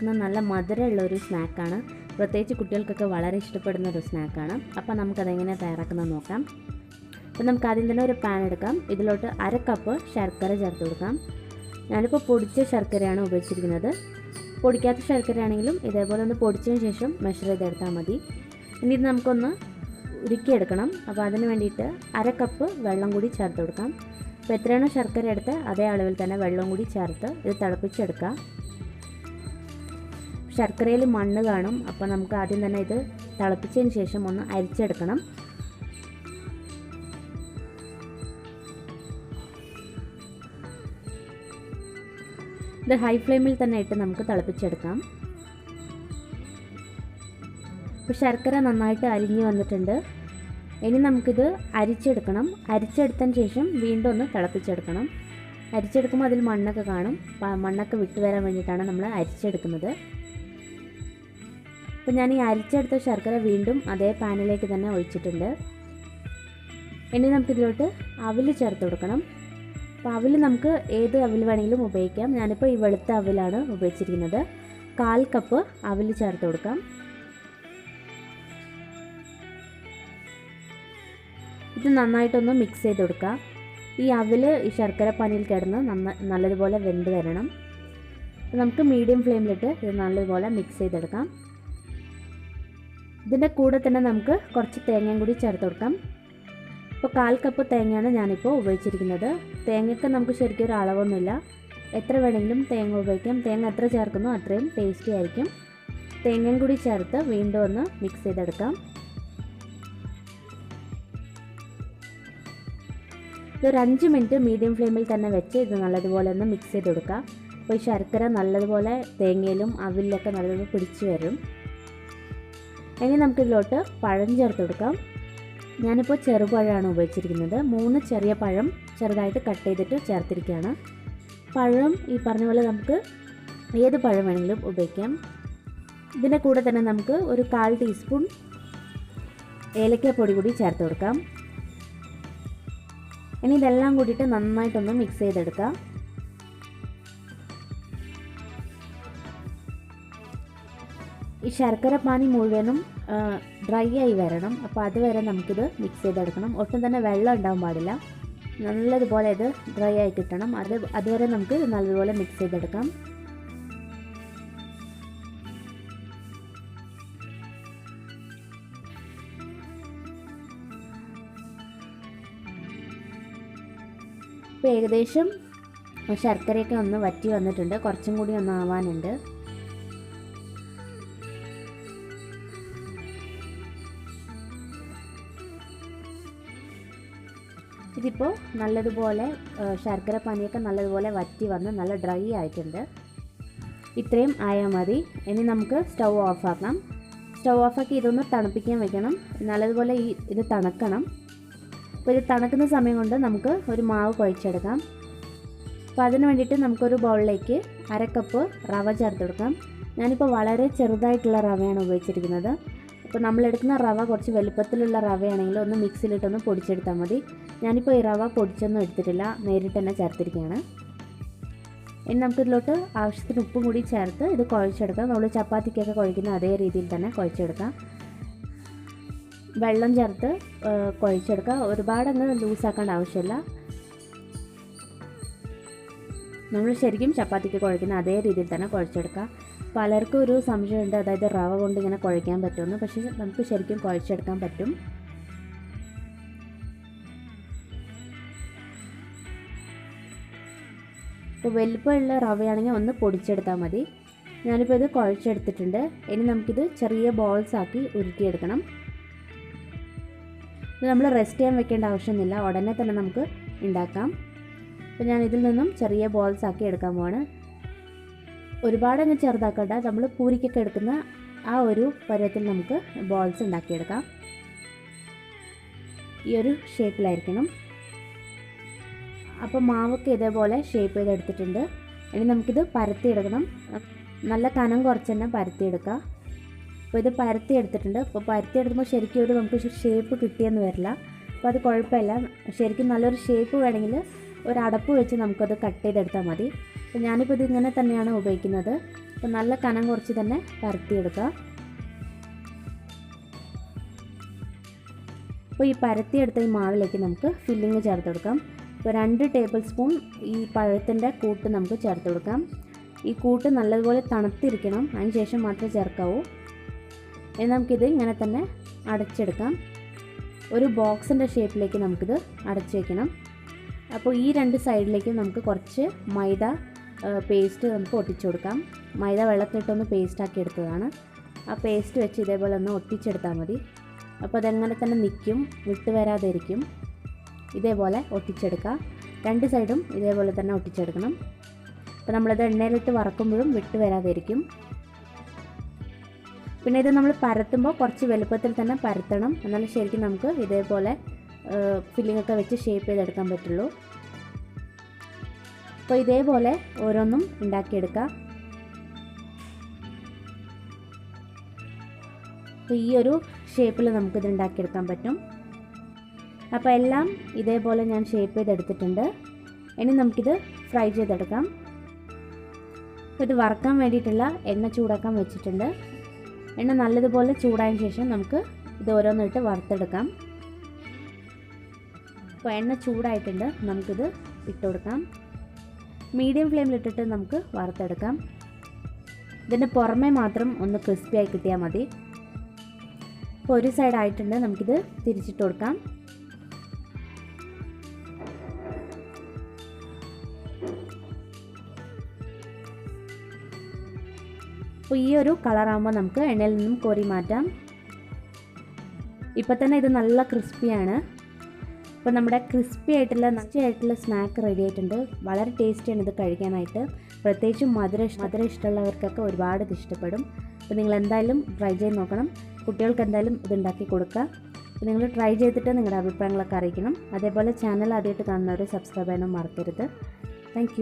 പറ്റുന്ന നല്ല മധുരമുള്ള ഒരു സ്നാക്കാണ്. പ്രത്യേകിച്ച് കുട്ടികൾക്കൊക്കെ വളരെ ഇഷ്ടപ്പെടുന്ന ഒരു സ്നാക്കാണ്. അപ്പോൾ നമുക്കതെങ്ങനെ തയ്യാറാക്കുന്നത് നോക്കാം. അപ്പോൾ നമുക്ക് ആദ്യം തന്നെ ഒരു പാൻ എടുക്കാം. ഇതിലോട്ട് അര കപ്പ് ശർക്കര ചേർത്ത് കൊടുക്കാം. ഞാനിപ്പോൾ പൊടിച്ച ശർക്കരയാണ് ഉപയോഗിച്ചിരിക്കുന്നത്. പൊടിക്കാത്ത ശർക്കരയാണെങ്കിലും ഇതേപോലെ ഒന്ന് പൊടിച്ചതിന് ശേഷം മെഷർ ചെയ്തെടുത്താൽ മതി. ഇനി ഇത് നമുക്കൊന്ന് ഉരുക്കിയെടുക്കണം. അപ്പോൾ അതിന് വേണ്ടിയിട്ട് അര കപ്പ് വെള്ളം കൂടി ചേർത്ത് കൊടുക്കാം. അപ്പോൾ എത്രയാണോ ശർക്കര എടുത്ത് അതേ അളവിൽ തന്നെ വെള്ളം കൂടി ചേർത്ത് ഇത് തിളപ്പിച്ചെടുക്കുക. ശർക്കരയിൽ മണ്ണ് കാണും. അപ്പോൾ നമുക്ക് ആദ്യം തന്നെ ഇത് തിളപ്പിച്ചതിന് ശേഷം ഒന്ന് അരിച്ചെടുക്കണം. ഇത് ഹൈ ഫ്ലെയിമിൽ തന്നെ ഇട്ട് നമുക്ക് തിളപ്പിച്ചെടുക്കാം. ഇപ്പോൾ ശർക്കര നന്നായിട്ട് അരിഞ്ഞു വന്നിട്ടുണ്ട്. ഇനി നമുക്കിത് അരിച്ചെടുക്കണം. അരിച്ചെടുത്തതിന് ശേഷം വീണ്ടും ഒന്ന് തിളപ്പിച്ചെടുക്കണം. അരിച്ചെടുക്കുമ്പോൾ അതിൽ മണ്ണൊക്കെ കാണും. മണ്ണൊക്കെ വിട്ടു വരാൻ വേണ്ടിയിട്ടാണ് നമ്മൾ അരിച്ചെടുക്കുന്നത്. അപ്പോൾ ഞാൻ ഈ അരിച്ചെടുത്ത ശർക്കര വീണ്ടും അതേ പാനിലേക്ക് തന്നെ ഒഴിച്ചിട്ടുണ്ട്. ഇനി നമുക്കിതിലോട്ട് അവിൽ ചേർത്ത് കൊടുക്കണം. അപ്പോൾ അവിൽ നമുക്ക് ഏത് അവിൽ വേണമെങ്കിലും ഉപയോഗിക്കാം. ഞാനിപ്പോൾ ഈ വെളുത്ത അവിലാണ് ഉപയോഗിച്ചിരിക്കുന്നത്. കാൽ കപ്പ് അവിൽ ചേർത്ത് കൊടുക്കാം. ഇത് നന്നായിട്ടൊന്ന് മിക്സ് ചെയ്ത് കൊടുക്കുക ഈ അവിൽ ഈ ശർക്കര പനിയിൽ കിടന്ന് നന്ന നല്ലതുപോലെ വെന്ത് വരണം. നമുക്ക് മീഡിയം ഫ്ലെയിമിലിട്ട് ഇത് നല്ലതുപോലെ മിക്സ് ചെയ്തെടുക്കാം. ഇതിന്റെ കൂടെ തന്നെ നമുക്ക് കുറച്ച് തേങ്ങയും കൂടി ചേർത്ത് കൊടുക്കാം. ഇപ്പോൾ കാൽ കപ്പ് തേങ്ങയാണ് ഞാനിപ്പോൾ ഉപയോഗിച്ചിരിക്കുന്നത്. തേങ്ങയ്ക്ക് നമുക്ക് ശരിക്കും ഒരു അളവൊന്നുമില്ല. എത്ര വേണമെങ്കിലും തേങ്ങ ഉപയോഗിക്കാം. തേങ്ങ എത്ര ചേർക്കുന്നു അത്രയും ടേസ്റ്റി ആയിരിക്കും. തേങ്ങയും കൂടി ചേർത്ത് വീണ്ടും ഒന്ന് മിക്സ് ചെയ്തെടുക്കാം. ഇതൊരു അഞ്ച് മിനിറ്റ് മീഡിയം ഫ്ലെയിമിൽ തന്നെ വെച്ച് ഇത് നല്ലതുപോലെ ഒന്ന് മിക്സ് ചെയ്ത് കൊടുക്കുക അപ്പോൾ ഈ ശർക്കര നല്ലതുപോലെ തേങ്ങയിലും അവിലൊക്കെ നല്ലതുപോലെ പിടിച്ചു വരും. ഇനി നമുക്കിതിലോട്ട് പഴം ചേർത്ത് കൊടുക്കാം. ഞാനിപ്പോൾ ചെറുപഴമാണ് ഉപയോഗിച്ചിരിക്കുന്നത്. മൂന്ന് ചെറിയ പഴം ചെറുതായിട്ട് കട്ട് ചെയ്തിട്ട് ചേർത്തിരിക്കുകയാണ്. പഴം ഈ പറഞ്ഞ പോലെ നമുക്ക് ഏത് പഴം വേണമെങ്കിലും ഉപയോഗിക്കാം. ഇതിന്റെ കൂടെ തന്നെ നമുക്ക് ഒരു കാൽ ടീസ്പൂൺ ഏലക്കപ്പൊടി കൂടി ചേർത്ത് കൊടുക്കാം. ഇനി ഇതെല്ലാം കൂടിയിട്ട് നന്നായിട്ടൊന്ന് മിക്സ് ചെയ്തെടുക്കാം. ഈ ശർക്കര പാനി മുഴുവനും ഡ്രൈ ആയി വരണം. അപ്പോൾ അതുവരെ നമുക്കിത് മിക്സ് ചെയ്തെടുക്കണം. ഒട്ടും തന്നെ വെള്ളം ഉണ്ടാവാൻ പാടില്ല. നല്ലതുപോലെ ഇത് ഡ്രൈ ആയി കിട്ടണം. അത് അതുവരെ നമുക്ക് നല്ലതുപോലെ മിക്സ് ചെയ്തെടുക്കാം. ഇപ്പോൾ ഏകദേശം ശർക്കരയൊക്കെ ഒന്ന് വറ്റി വന്നിട്ടുണ്ട്. കുറച്ചും കൂടി ഒന്ന് ആവാനുണ്ട്. ഇതിപ്പോൾ നല്ലതുപോലെ ശർക്കര പനിയൊക്കെ നല്ലതുപോലെ വറ്റി വന്ന് നല്ല ഡ്രൈ ആയിട്ടുണ്ട്. ഇത്രയും ആയാൽ മതി. ഇനി നമുക്ക് സ്റ്റൗ ഓഫാക്കാം സ്റ്റൗ ഓഫാക്കി ഇതൊന്ന് തണുപ്പിക്കാൻ വെക്കണം. നല്ലതുപോലെ ഈ ഇത് തണുക്കണം. അപ്പോൾ ഇത് തണുക്കുന്ന സമയം കൊണ്ട് നമുക്ക് ഒരു മാവ് കുഴച്ചെടുക്കാം. അപ്പോൾ അതിന് വേണ്ടിയിട്ട് നമുക്കൊരു ബൗളിലേക്ക് അര കപ്പ് റവ ചേർത്ത് കൊടുക്കാം. ഞാനിപ്പോൾ വളരെ ചെറുതായിട്ടുള്ള റവയാണ് ഉപയോഗിച്ചിരിക്കുന്നത്. അപ്പോൾ നമ്മളെടുക്കുന്ന റവ കുറച്ച് വലുപ്പത്തിലുള്ള റവയാണെങ്കിൽ ഒന്ന് മിക്സിയിലിട്ടൊന്ന് പൊടിച്ചെടുത്താൽ മതി. ഞാനിപ്പോൾ ഈ റവ പൊടിച്ചൊന്നും എടുത്തിട്ടില്ല. നേരിട്ട് തന്നെ ചേർത്തിരിക്കുകയാണ് ഇനി നമുക്കിതിലോട്ട് ആവശ്യത്തിന് ഉപ്പും കൂടി ചേർത്ത് ഇത് കുഴച്ചെടുക്കാം. നമ്മൾ ചപ്പാത്തിക്കൊക്കെ കുഴക്കുന്ന അതേ രീതിയിൽ തന്നെ കുഴച്ചെടുക്കാം. വെള്ളം ചേർത്ത് കുഴച്ചെടുക്കുക ഒരുപാട് അങ്ങ് ലൂസാക്കേണ്ട ആവശ്യമില്ല. നമ്മൾ ശരിക്കും ചപ്പാത്തിക്ക് കുഴക്കുന്ന അതേ രീതിയിൽ തന്നെ കുഴച്ചെടുക്കുക പലർക്കും ഒരു സംശയമുണ്ട്. അതായത് റവ കൊണ്ട് ഇങ്ങനെ കുഴയ്ക്കാൻ പറ്റുമെന്ന്. പക്ഷേ നമുക്ക് ശരിക്കും കുഴച്ചെടുക്കാൻ പറ്റും. ഇപ്പോൾ വലിപ്പമുള്ള റവയാണെങ്കിൽ ഒന്ന് പൊടിച്ചെടുത്താൽ മതി. ഞാനിപ്പോൾ ഇത് കുഴച്ചെടുത്തിട്ടുണ്ട്. ഇനി നമുക്കിത് ചെറിയ ബോൾസ് ആക്കി ഉരുട്ടിയെടുക്കണം. ഇത് നമ്മൾ റെസ്റ്റ് ചെയ്യാൻ വെക്കേണ്ട ആവശ്യമൊന്നുമില്ല. ഉടനെ തന്നെ നമുക്ക് ഉണ്ടാക്കാം. അപ്പോൾ ഞാൻ ഇതിൽ നിന്നും ചെറിയ ബോൾസ് ആക്കി എടുക്കാൻ പോവാണ്. ഒരുപാട് അങ്ങ് ചെറുതാക്കണ്ട. നമ്മൾ പൂരിക്കൊക്കെ എടുക്കുന്ന ആ ഒരു പരുവത്തിൽ നമുക്ക് ബോൾസ് ഉണ്ടാക്കിയെടുക്കാം. ഈ ഒരു ഷേപ്പിലായിരിക്കണം അപ്പോൾ മാവൊക്കെ ഇതേപോലെ ഷേപ്പ് ചെയ്തെടുത്തിട്ടുണ്ട്. ഇനി നമുക്കിത് പരത്തിയെടുക്കണം. നല്ല കനം കുറച്ച് തന്നെ പരത്തിയെടുക്കുക അപ്പോൾ ഇത് പരത്തി എടുത്തിട്ടുണ്ട് അപ്പോൾ പരത്തി എടുക്കുമ്പോൾ ശരിക്കും ഒരു നമുക്ക് ഷേപ്പ് കിട്ടിയെന്ന് വരില്ല. അപ്പോൾ അത് കുഴപ്പമില്ല. ശരിക്കും നല്ലൊരു ഷേപ്പ് വേണമെങ്കിൽ ഒരു അടപ്പ് വെച്ച് നമുക്കത് കട്ട് ചെയ്തെടുത്താൽ മതി. അപ്പോൾ ഞാനിപ്പോൾ ഇത് ഇങ്ങനെ തന്നെയാണ് ഉപയോഗിക്കുന്നത്. അപ്പോൾ നല്ല കനം കുറച്ച് തന്നെ പരത്തിയെടുക്കുക അപ്പോൾ ഈ പരത്തിയെടുത്ത ഈ മാവിലേക്ക് നമുക്ക് ഫില്ലിങ് ചേർത്ത് കൊടുക്കാം. ഇപ്പോൾ രണ്ട് ടേബിൾ സ്പൂൺ ഈ പഴത്തിന്റെ കൂട്ട് നമുക്ക് ചേർത്ത് കൊടുക്കാം. ഈ കൂട്ട് നല്ലതുപോലെ തണുത്തിരിക്കണം. അതിന് ശേഷം മാത്രമേ ചേർക്കാവൂ. ഇനി നമുക്കിത് ഇങ്ങനെ തന്നെ അടച്ചെടുക്കാം. ഒരു ബോക്സിന്റെ ഷേപ്പിലേക്ക് നമുക്കിത് അടച്ചു വയ്ക്കണം അപ്പോൾ ഈ രണ്ട് സൈഡിലേക്കും നമുക്ക് കുറച്ച് മൈദ പേസ്റ്റ് നമുക്ക് ഒട്ടിച്ചു കൊടുക്കാം. മൈദ വെള്ളത്തിലിട്ടൊന്ന് പേസ്റ്റാക്കി എടുത്തതാണ്. ആ പേസ്റ്റ് വെച്ച് ഇതേപോലെ ഒന്ന് ഒട്ടിച്ചെടുത്താൽ മതി. അപ്പോൾ അതെങ്ങനെ തന്നെ നിൽക്കും വിട്ട് വരാതെ ഇരിക്കും ഇതേപോലെ ഒട്ടിച്ചെടുക്കുക രണ്ട് സൈഡും ഇതേപോലെ തന്നെ ഒട്ടിച്ചെടുക്കണം. അപ്പോൾ നമ്മളത് എണ്ണയിലിട്ട് വറക്കുമ്പോഴും വിട്ട് വരാതിരിക്കും. പിന്നെ ഇത് നമ്മൾ പരത്തുമ്പോൾ കുറച്ച് വലുപ്പത്തിൽ തന്നെ പരത്തണം. എന്നാലും ശരിക്കും നമുക്ക് ഇതേപോലെ ഫില്ലിംഗ് ഒക്കെ വെച്ച് ഷേപ്പ് ചെയ്തെടുക്കാൻ പറ്റുള്ളൂ. അപ്പോൾ ഇതേപോലെ ഓരോന്നും ഉണ്ടാക്കിയെടുക്കുക അപ്പോൾ ഈ ഒരു ഷേപ്പിൽ നമുക്കിത് ഉണ്ടാക്കിയെടുക്കാൻ പറ്റും. അപ്പോൾ എല്ലാം ഇതേപോലെ ഞാൻ ഷേപ്പ് ചെയ്തെടുത്തിട്ടുണ്ട്. ഇനി നമുക്കിത് ഫ്രൈ ചെയ്തെടുക്കാം. അപ്പോൾ ഇത് വറക്കാൻ വേണ്ടിയിട്ടുള്ള എണ്ണ ചൂടാക്കാൻ വെച്ചിട്ടുണ്ട്. എണ്ണ നല്ലതുപോലെ ചൂടായ ശേഷം നമുക്ക് ഇത് ഓരോന്നിട്ട് വറുത്തെടുക്കാം. അപ്പോൾ എണ്ണ ചൂടായിട്ടുണ്ട് നമുക്കിത് ഇട്ട് കൊടുക്കാം. മീഡിയം ഫ്ലെയിമിലിട്ടിട്ട് നമുക്ക് വറുത്തെടുക്കാം. ഇതിന്റെ പുറമേ മാത്രം ഒന്ന് ക്രിസ്പി ആയി കിട്ടിയാൽ മതി. ഇപ്പോൾ ഒരു സൈഡ് ആയിട്ടുണ്ട് നമുക്കിത് തിരിച്ചിട്ട് കൊടുക്കാം. അപ്പോൾ ഈ ഒരു കളറാകുമ്പോൾ നമുക്ക് എണ്ണയിൽ നിന്നും കോരി മാറ്റാം. ഇപ്പം തന്നെ ഇത് നല്ല ക്രിസ്പിയാണ് അപ്പോൾ നമ്മുടെ ക്രിസ്പി ആയിട്ടുള്ള നച്ചായിട്ടുള്ള സ്നാക്ക് റെഡി ആയിട്ടുണ്ട്. വളരെ ടേസ്റ്റിയാണ് ഇത് കഴിക്കാനായിട്ട്. പ്രത്യേകിച്ചും മധുര മധുര ഇഷ്ടമുള്ളവർക്കൊക്കെ ഒരുപാട് ഇത് ഇഷ്ടപ്പെടും. അപ്പോൾ നിങ്ങൾ എന്തായാലും ട്രൈ ചെയ്ത് നോക്കണം. കുട്ടികൾക്ക് എന്തായാലും ഇത് ഉണ്ടാക്കി കൊടുക്കുക. നിങ്ങൾ ട്രൈ ചെയ്തിട്ട് നിങ്ങളുടെ അഭിപ്രായങ്ങളൊക്കെ അറിയിക്കണം. അതേപോലെ ചാനൽ ആദ്യമായിട്ട് കാണുന്നവർ സബ്സ്ക്രൈബ് ചെയ്യാനും മറക്കരുത്. താങ്ക്